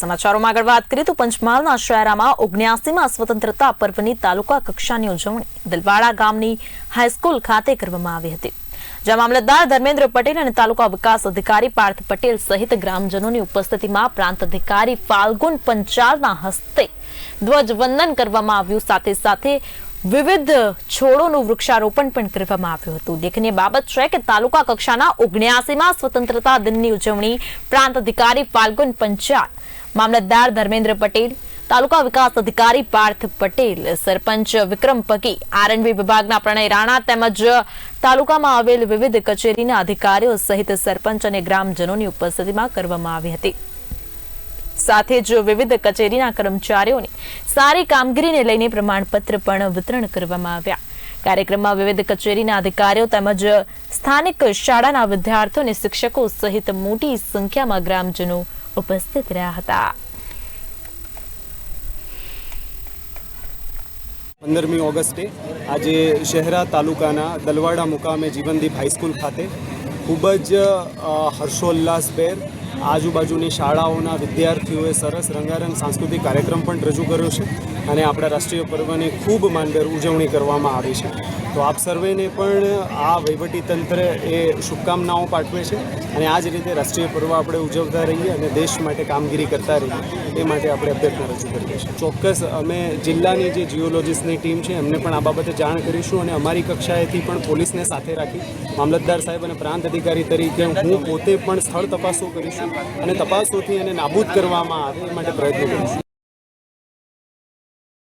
સમાચારોમાં આગળ વાત કરીએ તો પંચમહાલના શહેરામાં ઓગણ્યાસીમાં સ્વતંત્રતા પર્વની તાલુકા કક્ષાની ઉજવણી દિલવાડા ગામની હાઈસ્કૂલ ખાતે કરવામાં આવી હતી, જ્યાં મામલતદાર ધર્મેન્દ્ર પટેલ અને તાલુકા વિકાસ અધિકારી પાર્થ પટેલ સહિત ગ્રામજનોની ઉપસ્થિતિમાં પ્રાંત અધિકારી ફાલ્ગુન પંચાલના હસ્તે ધ્વજવંદન કરવામાં આવ્યું. સાથે સાથે વિવિધ છોડોનું વૃક્ષારોપણ પણ કરવામાં આવ્યું હતું. ઉલ્લેખનીય બાબત છે કે તાલુકા કક્ષાના ઓગણ્યાસીમાં સ્વતંત્રતા દિનની ઉજવણી પ્રાંત અધિકારી ફાલ્ગુન પંચાલ મામલતદાર ધર્મેન્દ્ર પટેલ, તાલુકા વિકાસ અધિકારી પાર્થ પટેલ, સરપંચ વિક્રમ પગી, આરએનબી વિભાગના પ્રણય રાણા તેમજ તાલુકામાં આવેલ વિવિધ કચેરીના અધિકારીઓ સહિત સરપંચ અને ગ્રામજનોની ઉપસ્થિતિમાં કરવામાં આવી હતી. સાથે જ વિવિધ કચેરીના કર્મચારીઓને સારી કામગીરીને લઈને પ્રમાણપત્ર પણ વિતરણ કરવામાં આવ્યા. કાર્યક્રમમાં વિવિધ કચેરીના અધિકારીઓ તેમજ સ્થાનિક શાળાના વિદ્યાર્થીઓ અને શિક્ષકો સહિત મોટી સંખ્યામાં ગ્રામજનો ઉપસ્થિત રહ્યા હતા. પંદરમી ઓગસ્ટે આજે શહેરા તાલુકાના દલવાડા મુકામે જીવનદીપ હાઈસ્કૂલ ખાતે ખૂબ જ હર્ષોલ્લાસભેર આજુબાજુની શાળાઓના વિદ્યાર્થીઓએ સરસ રંગારંગ સાંસ્કૃતિક કાર્યક્રમ પણ રજૂ કર્યો છે અને આપણા રાષ્ટ્રીય પર્વની ખૂબ માનભેર ઉજવણી કરવામાં આવી છે. તો આપ સર્વેને પણ આ વહીવટી તંત્ર એ શુભકામનાઓ પાઠવે છે અને આ જ રીતે રાષ્ટ્રીય પર્વ આપણે ઉજવતા રહીએ અને દેશ માટે કામગીરી કરતા રહીએ, એ માટે આપણે અભ્યર્થના રજૂ કરીએ છીએ. ચોક્કસ અમે જિલ્લાની જે જીઓલોજીસ્ટની ટીમ છે, એમને પણ આ બાબતે જાણ કરીશું અને અમારી કક્ષાએથી પણ પોલીસને સાથે રાખી મામલતદાર સાહેબ અને પ્રાંત અધિકારી તરીકે હું પોતે પણ સ્થળ તપાસો કરીશું અને તપાસોથી એને નાબૂદ કરવામાં આવે માટે પ્રયત્નો કરીશું.